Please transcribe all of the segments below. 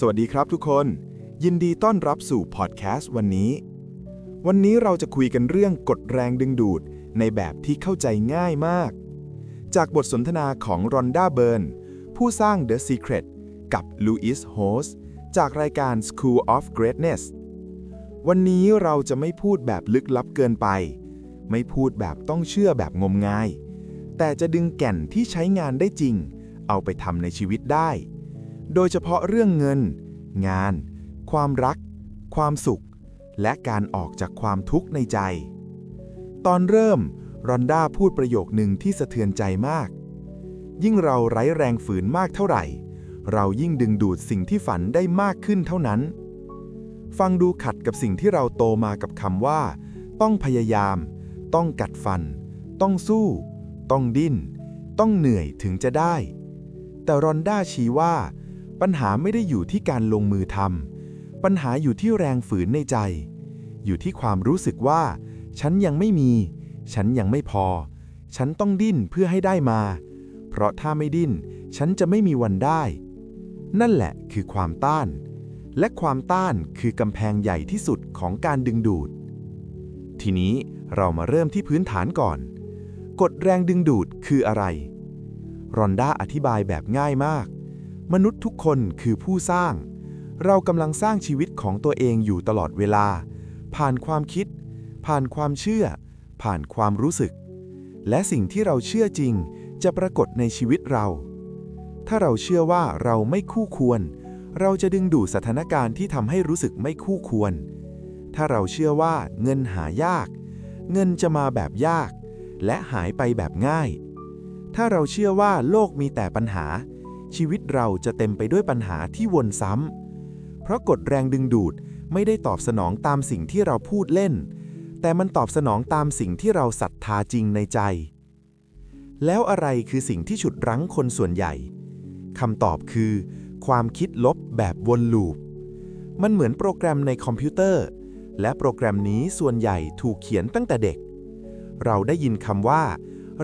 สวัสดีครับทุกคน ยินดีต้อนรับสู่พอดแคสต์วันนี้ วันนี้เราจะคุยกันเรื่องกฎแรงดึงดูด ในแบบที่เข้าใจง่ายมาก จากบทสนทนาของรอนด้าเบิร์นผู้สร้าง The Secret กับลูอิสโฮสจากรายการ School of Greatness วันนี้เราจะไม่พูดแบบลึกลับเกินไป ไม่พูดแบบต้องเชื่อแบบงมงาย แต่จะดึงแก่นที่ใช้งานได้จริง เอาไปทำในชีวิตได้ โดยเฉพาะเรื่องเงิน งาน ความรัก ความสุข และการออกจากความทุกข์ในใจ ตอนเริ่มรอนด้าพูดประโยคหนึ่งที่สะเทือนใจมาก ยิ่งเราไร้แรงฝืนมากเท่าไหร่ เรายิ่งดึงดูดสิ่งที่ฝันได้มากขึ้นเท่านั้น ฟังดูขัดกับสิ่งที่เราโตมากับคำว่า ต้องพยายาม ต้องกัดฟัน ต้องสู้ ต้องดิ้น ต้องเหนื่อยถึงจะได้ แต่รอนด้าชี้ว่า ปัญหาไม่ได้อยู่ที่การลงมือทำปัญหาอยู่ที่แรงฝืนในใจ อยู่ที่ความรู้สึกว่า ฉันยังไม่มี ฉันยังไม่พอ ฉันต้องดิ้นเพื่อให้ได้มา เพราะถ้าไม่ดิ้น ฉันจะไม่มีวันได้ นั่นแหละคือความต้าน และความต้านคือกำแพงใหญ่ที่สุดของการดึงดูด ทีนี้เรามาเริ่มที่พื้นฐานก่อน กฎแรงดึงดูดคืออะไร รอนด้าอธิบายแบบง่ายมาก มนุษย์ทุกคนคือผู้สร้าง เรากำลังสร้างชีวิตของตัวเองอยู่ตลอดเวลา ผ่านความคิด ผ่านความเชื่อ ผ่านความรู้สึก และสิ่งที่เราเชื่อจริง จะปรากฏในชีวิตเรา ถ้าเราเชื่อว่าเราไม่คู่ควร เราจะดึงดูดสถานการณ์ที่ทำให้รู้สึกไม่คู่ควร ถ้าเราเชื่อว่าเงินหายาก เงินจะมาแบบยาก และหายไปแบบง่าย ถ้าเราเชื่อว่าโลกมีแต่ปัญหา ชีวิตเราจะเต็มไปด้วยปัญหาที่วนซ้ำ เพราะกฎแรงดึงดูดไม่ได้ตอบสนองตามสิ่งที่เราพูดเล่น แต่มันตอบสนองตามสิ่งที่เราศรัทธาจริงในใจ แล้วอะไรคือสิ่งที่ฉุดรั้งคนส่วนใหญ่คำตอบคือ ความคิดลบแบบวนลูป มันเหมือนโปรแกรมในคอมพิวเตอร์ และโปรแกรมนี้ส่วนใหญ่ถูกเขียนตั้งแต่เด็ก เราได้ยินคำว่า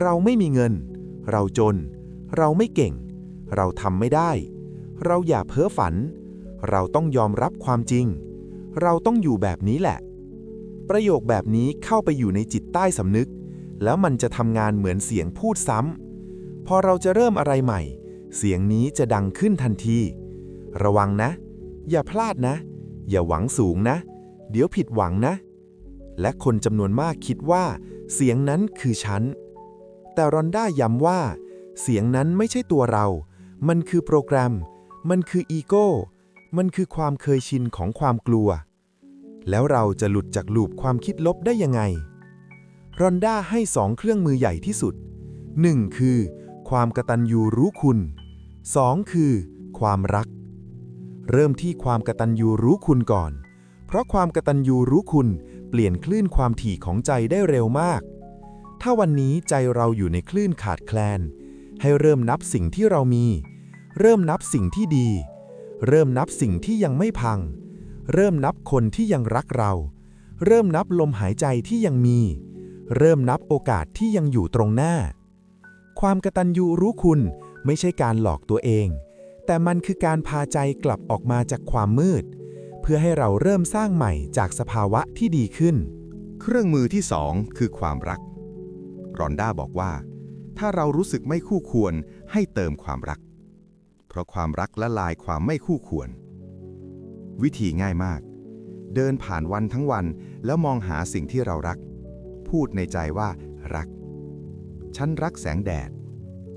เราไม่มีเงิน เราจน เราไม่เก่ง เราทำไม่ได้ เราอย่าเพ้อฝัน เราต้องยอมรับความจริง เราต้องอยู่แบบนี้แหละ ประโยคแบบนี้เข้าไปอยู่ในจิตใต้สำนึก แล้วมันจะทำงานเหมือนเสียงพูดซ้ำพอเราจะเริ่มอะไรใหม่ เสียงนี้จะดังขึ้นทันที ระวังนะ อย่าพลาดนะ อย่าหวังสูงนะ เดี๋ยวผิดหวังนะ และคนจำนวนมากคิดว่า เสียงนั้นคือฉันแต่รอนด้าย้ำว่า เสียงนั้นไม่ใช่ตัวเรา มันคือโปรแกรม มันคืออีโก้ มันคือความเคยชินของความกลัว แล้วเราจะหลุดจากลูปความคิดลบได้ยังไง รอนด้าให้สองเครื่องมือใหญ่ที่สุด 1. คือ ความกระตัญญูรู้คุณ 2. คือ ความรัก เริ่มที่ความกระตัญญูรู้คุณก่อน เพราะความกระตัญญูรู้คุณเปลี่ยนคลื่นความถี่ของใจได้เร็วมาก ถ้าวันนี้ใจเราอยู่ในคลื่นขาดแคลน ให้เริ่มนับสิ่งที่เรามี เริ่มนับสิ่งที่ดี เริ่มนับสิ่งที่ยังไม่พัง เริ่มนับคนที่ยังรักเรา เริ่มนับลมหายใจที่ยังมี เริ่มนับโอกาสที่ยังอยู่ตรงหน้า ความกระตัญญูรู้คุณไม่ใช่การหลอกตัวเอง แต่มันคือการพาใจกลับออกมาจากความมืด เพื่อให้เราเริ่มสร้างใหม่จากสภาวะที่ดีขึ้น เครื่องมือที่สองคือความรัก รอนด้าบอกว่า ถ้าเรารู้สึกไม่คู่ควรให้เติมความรัก เพราะความรักละลายความไม่คู่ควร วิธีง่ายมาก เดินผ่านวันทั้งวันแล้วมองหาสิ่งที่เรารัก พูดในใจว่ารัก ฉันรักแสงแดด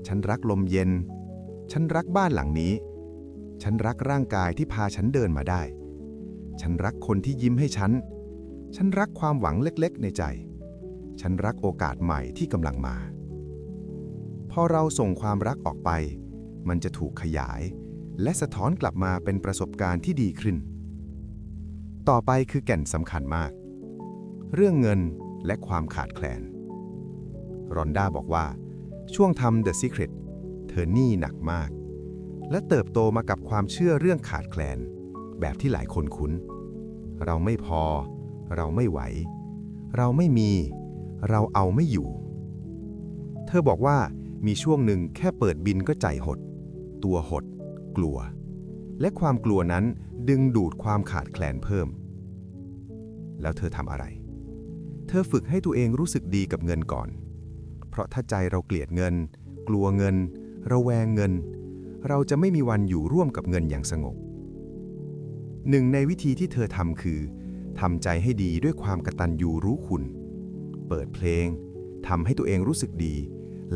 ฉันรักลมเย็น ฉันรักบ้านหลังนี้ ฉันรักร่างกายที่พาฉันเดินมาได้ ฉันรักคนที่ยิ้มให้ฉัน ฉันรักความหวังเล็กๆ ในใจ ฉันรักโอกาสใหม่ที่กำลังมา พอเราส่งความรักออกไป มันจะถูกขยาย และสะท้อนกลับมาเป็นประสบการณ์ที่ดีขึ้น ต่อไปคือแก่นสำคัญมาก เรื่องเงินและความขาดแคลน รอนด้าบอกว่า ช่วงทำ The Secret เธอหนี้หนักมาก และเติบโตมากับความเชื่อเรื่องขาดแคลน แบบที่หลายคนคุ้น เราไม่พอ เราไม่ไหว เราไม่มี เราเอาไม่อยู่ เธอบอกว่ามีช่วงหนึ่งแค่เปิดบินก็ใจหด ตัวหด กลัว และความกลัวนั้นดึงดูดความขาดแคลนเพิ่ม แล้วเธอทำอะไร เธอฝึกให้ตัวเองรู้สึกดีกับเงินก่อน เพราะถ้าใจเราเกลียดเงิน กลัวเงิน ระแวงเงิน เราจะไม่มีวันอยู่ร่วมกับเงินอย่างสงบหนึ่งในวิธีที่เธอทำคือทำใจให้ดีด้วยความกตัญญูรู้คุณ เปิดเพลงทำให้ตัวเองรู้สึกดี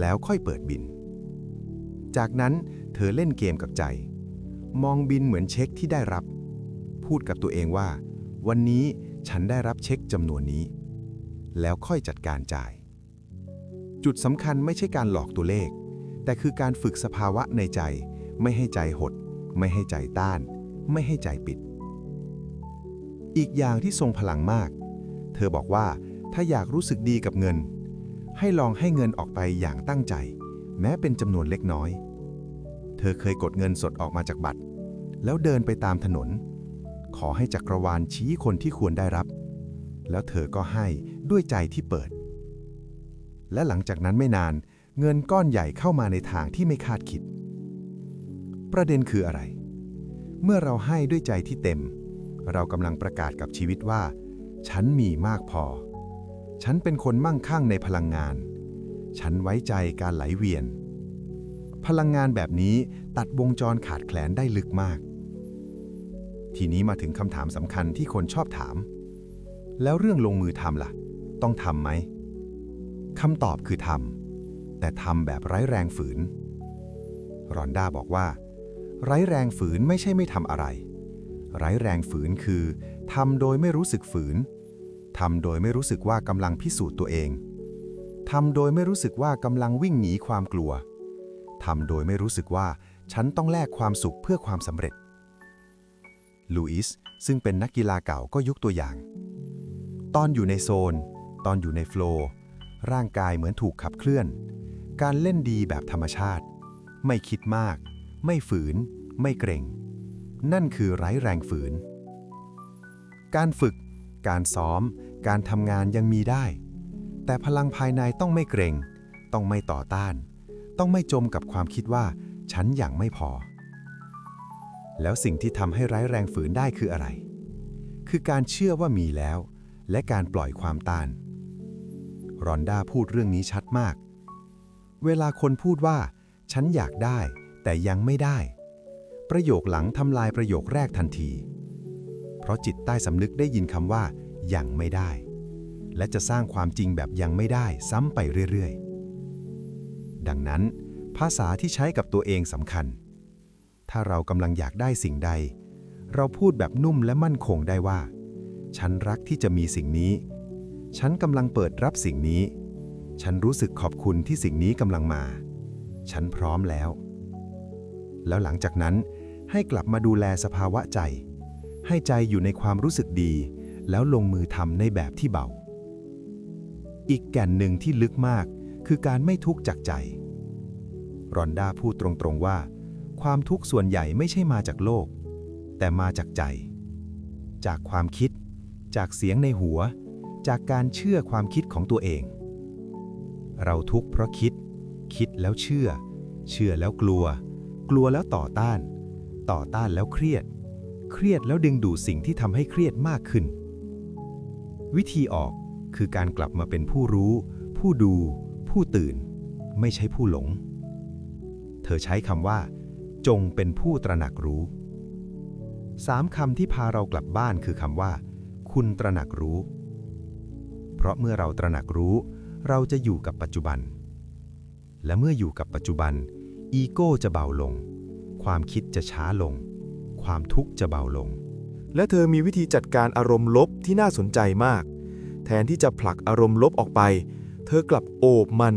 แล้วค่อยเปิดบิน จากนั้น เธอเล่นเกมกับใจ มองบินเหมือนเช็คที่ได้รับ พูดกับตัวเองว่า วันนี้ฉันได้รับเช็คจำนวนนี้ แล้วค่อยจัดการจ่าย จุดสำคัญไม่ใช่การหลอกตัวเลข แต่คือการฝึกสภาวะในใจ ไม่ให้ใจหด ไม่ให้ใจต้าน ไม่ให้ใจปิด อีกอย่างที่ทรงพลังมาก เธอบอกว่าถ้าอยากรู้สึกดีกับเงิน ให้ลองให้เงินออกไปอย่างตั้งใจ แม้เป็นจำนวนเล็กน้อย เธอเคยกดเงินสดออกมาจากบัตร แล้วเดินไปตามถนน ขอให้จักรวาลชี้คนที่ควรได้รับ แล้วเธอก็ให้ด้วยใจที่เปิด และหลังจากนั้นไม่นาน เงินก้อนใหญ่เข้ามาในทางที่ไม่คาดคิด ประเด็นคืออะไร เมื่อเราให้ด้วยใจที่เต็ม เรากำลังประกาศกับชีวิตว่า ฉันมีมากพอ ฉันเป็นคนมั่งคั่งในพลังงาน ฉันไว้ใจการไหลเวียน พลังงานแบบนี้ตัดวงจรขาดแคลนได้ลึกมาก ทีนี้มาถึงคำถามสำคัญที่คนชอบถาม แล้วเรื่องลงมือทำล่ะ ต้องทำไหมคำตอบคือทำแต่ทำแบบไร้แรงฝืน รอนด้าบอกว่า ไร้แรงฝืนไม่ใช่ไม่ทำอะไร ไร้แรงฝืนคือทำโดยไม่รู้สึกฝืนทำโดยไม่รู้สึกว่ากำลังพิสูจน์ตัวเองทำโดยไม่รู้สึกว่ากำลังวิ่งหนีความกลัว ทำโดยไม่รู้สึกว่าฉันต้องแลกความสุขเพื่อความสำเร็จ ลูอิสซึ่งเป็นนักกีฬาเก่าก็ยกตัวอย่าง ตอนอยู่ในโซน ตอนอยู่ในโฟล์ร่างกายเหมือนถูกขับเคลื่อน การเล่นดีแบบธรรมชาติ ไม่คิดมาก ไม่ฝืน ไม่เกรงนั่นคือไร้แรงฝืน การฝึก การซ้อม การทำงานยังมีได้ แต่พลังภายในต้องไม่เกรง ต้องไม่ต่อต้าน ต้องไม่จมกับความคิดว่า ฉันอย่างไม่พอ แล้วสิ่งที่ทำให้ร้ายแรงฝืนได้คืออะไร คือการเชื่อว่ามีแล้ว และการปล่อยความต้าน รอนด้าพูดเรื่องนี้ชัดมาก เวลาคนพูดว่า ฉันอยากได้ แต่ยังไม่ได้ ประโยคหลังทำลายประโยคแรกทันที เพราะจิตใต้สำนึกได้ยินคำว่ายังไม่ได้ และจะสร้างความจริงแบบยังไม่ได้ซ้ำไปเรื่อยๆ ดังนั้น ภาษาที่ใช้กับตัวเองสำคัญ ถ้าเรากำลังอยากได้สิ่งใด เราพูดแบบนุ่มและมั่นคงได้ว่า ฉันรักที่จะมีสิ่งนี้ ฉันกำลังเปิดรับสิ่งนี้ ฉันรู้สึกขอบคุณที่สิ่งนี้กำลังมา ฉันพร้อมแล้ว แล้วหลังจากนั้นให้กลับมาดูแลสภาวะใจ ให้ใจอยู่ในความรู้สึกดี แล้วลงมือทำในแบบที่เบา อีกแก่นหนึ่งที่ลึกมากคือการไม่ทุกข์จากใจ รอนด้าพูดตรงๆว่า ความทุกข์ส่วนใหญ่ไม่ใช่มาจากโลก แต่มาจากใจ จากความคิด จากเสียงในหัว จากการเชื่อความคิดของตัวเอง เราทุกข์เพราะคิด คิดแล้วเชื่อ เชื่อแล้วกลัว กลัวแล้วต่อต้าน ต่อต้านแล้วเครียด เครียดแล้วดึงดูดสิ่งที่ทำให้เครียดมากขึ้น วิธีออกคือการกลับมาเป็นผู้รู้ ผู้ดู ผู้ตื่น ไม่ใช่ผู้หลง เธอใช้คำว่า จงเป็นผู้ตระหนักรู้สามคำที่พาเรากลับบ้านคือคำว่า คุณตระหนักรู้ เพราะเมื่อเราตระหนักรู้ เราจะอยู่กับปัจจุบัน และเมื่ออยู่กับปัจจุบัน อีโก้จะเบาลง ความคิดจะช้าลง ความทุกข์จะเบาลง และเธอมีวิธีจัดการอารมณ์ลบที่น่าสนใจมาก แทนที่จะผลักอารมณ์ลบออกไป เธอกลับโอบมัน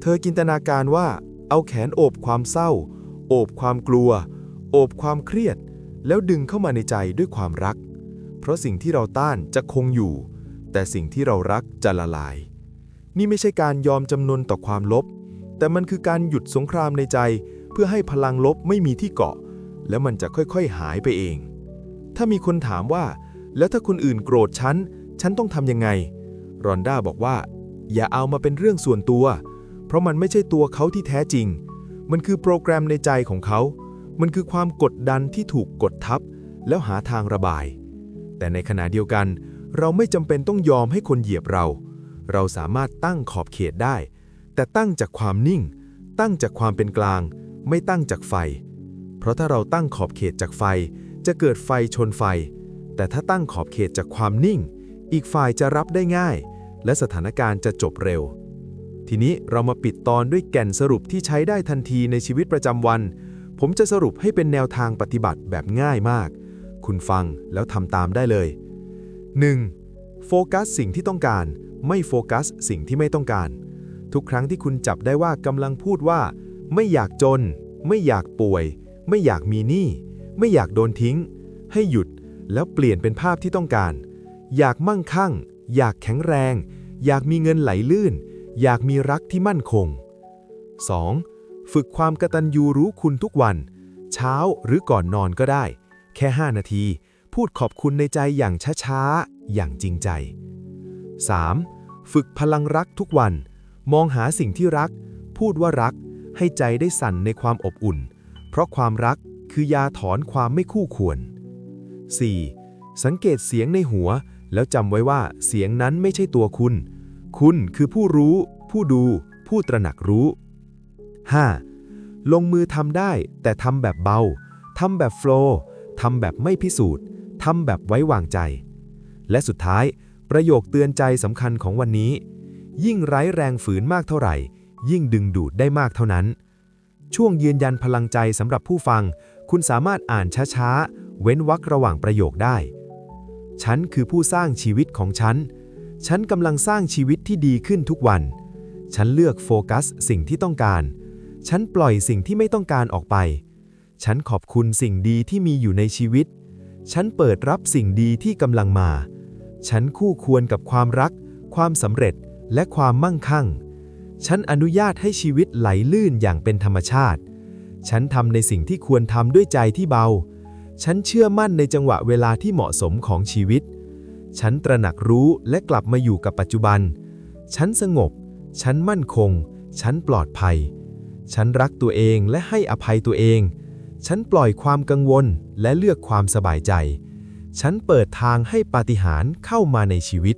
เธอจินตนาการว่า เอาแขนโอบความเศร้า โอบความกลัว โอบความเครียด แล้วดึงเข้ามาในใจด้วยความรัก เพราะสิ่งที่เราต้านจะคงอยู่ แต่สิ่งที่เรารักจะละลาย นี่ไม่ใช่การยอมจำนนต่อความลบ แต่มันคือการหยุดสงครามในใจ เพื่อให้พลังลบไม่มีที่เกาะ แล้วมันจะค่อยๆหายไปเอง ถ้ามีคนถามว่า แล้วถ้าคนอื่นโกรธฉัน ฉันต้องทำยังไง รอนด้าบอกว่า อย่าเอามาเป็นเรื่องส่วนตัว เพราะมันไม่ใช่ตัวเขาที่แท้จริง มันคือโปรแกรมในใจของเขา มันคือความกดดันที่ถูกกดทับ แล้วหาทางระบาย แต่ในขณะเดียวกัน เราไม่จำเป็นต้องยอมให้คนเหยียบเรา เราสามารถตั้งขอบเขตได้ แต่ตั้งจากความนิ่ง ตั้งจากความเป็นกลาง ไม่ตั้งจากไฟ เพราะถ้าเราตั้งขอบเขตจากไฟ จะเกิดไฟชนไฟ แต่ถ้าตั้งขอบเขตจากความนิ่ง อีกฝ่ายจะรับได้ง่าย และสถานการณ์จะจบเร็ว ทีนี้เรามาปิดตอนด้วยแก่นสรุปที่ใช้ได้ทันทีในชีวิตประจำวัน ผมจะสรุปให้เป็นแนวทางปฏิบัติแบบง่ายมาก คุณฟังแล้วทำตามได้เลย 1. โฟกัสสิ่งที่ต้องการ ไม่โฟกัสสิ่งที่ไม่ต้องการ ทุกครั้งที่คุณจับได้ว่ากำลังพูดว่า ไม่อยากจน ไม่อยากป่วย ไม่อยากมีหนี้ไม่อยากโดนทิ้ง ให้หยุดแล้วเปลี่ยนเป็นภาพที่ต้องการ อยากมั่งคั่ง อยากแข็งแรง อยากมีเงินไหลลื่น อยากมีรักที่มั่นคง 2. ฝึกความกตัญญูรู้คุณทุกวัน เช้าหรือก่อนนอนก็ได้ แค่ 5 นาที พูดขอบคุณในใจอย่างช้าๆ อย่างจริงใจ 3. ฝึกพลังรักทุกวัน มองหาสิ่งที่รัก พูดว่ารัก ให้ใจได้สั่นในความอบอุ่น เพราะความรักคือยาถอนความไม่คู่ควร 4. สังเกตเสียงในหัว แล้วจำไว้ว่าเสียงนั้นไม่ใช่ตัวคุณ คุณคือผู้รู้ ผู้ดู ผู้ตระหนักรู้ 5. ลงมือทำได้ แต่ทำแบบเบา ทำแบบโฟล์ทำแบบไม่พิสูจน์ ทำแบบไว้วางใจ และสุดท้าย ประโยคเตือนใจสำคัญของวันนี้ ยิ่งไร้แรงฝืนมากเท่าไหร่ ยิ่งดึงดูดได้มากเท่านั้น ช่วงยืนยันพลังใจสำหรับผู้ฟัง คุณสามารถอ่านช้าๆ เว้นวรรคระหว่างประโยคได้ ฉันคือผู้สร้างชีวิตของฉัน ฉันกำลังสร้างชีวิตที่ดีขึ้นทุกวัน ฉันเลือกโฟกัสสิ่งที่ต้องการ ฉันปล่อยสิ่งที่ไม่ต้องการออกไป ฉันขอบคุณสิ่งดีที่มีอยู่ในชีวิต ฉันเปิดรับสิ่งดีที่กำลังมา ฉันคู่ควรกับความรัก ความสำเร็จ และความมั่งคั่ง ฉันอนุญาตให้ชีวิตไหลลื่นอย่างเป็นธรรมชาติ ฉันทำในสิ่งที่ควรทำด้วยใจที่เบา ฉันเชื่อมั่นในจังหวะเวลาที่เหมาะสมของชีวิต ฉันตระหนักรู้และกลับมาอยู่กับปัจจุบัน ฉันสงบ ฉันมั่นคง ฉันปลอดภัย ฉันรักตัวเองและให้อภัยตัวเอง ฉันปล่อยความกังวลและเลือกความสบายใจ ฉันเปิดทางให้ปาฏิหาริย์เข้ามาในชีวิต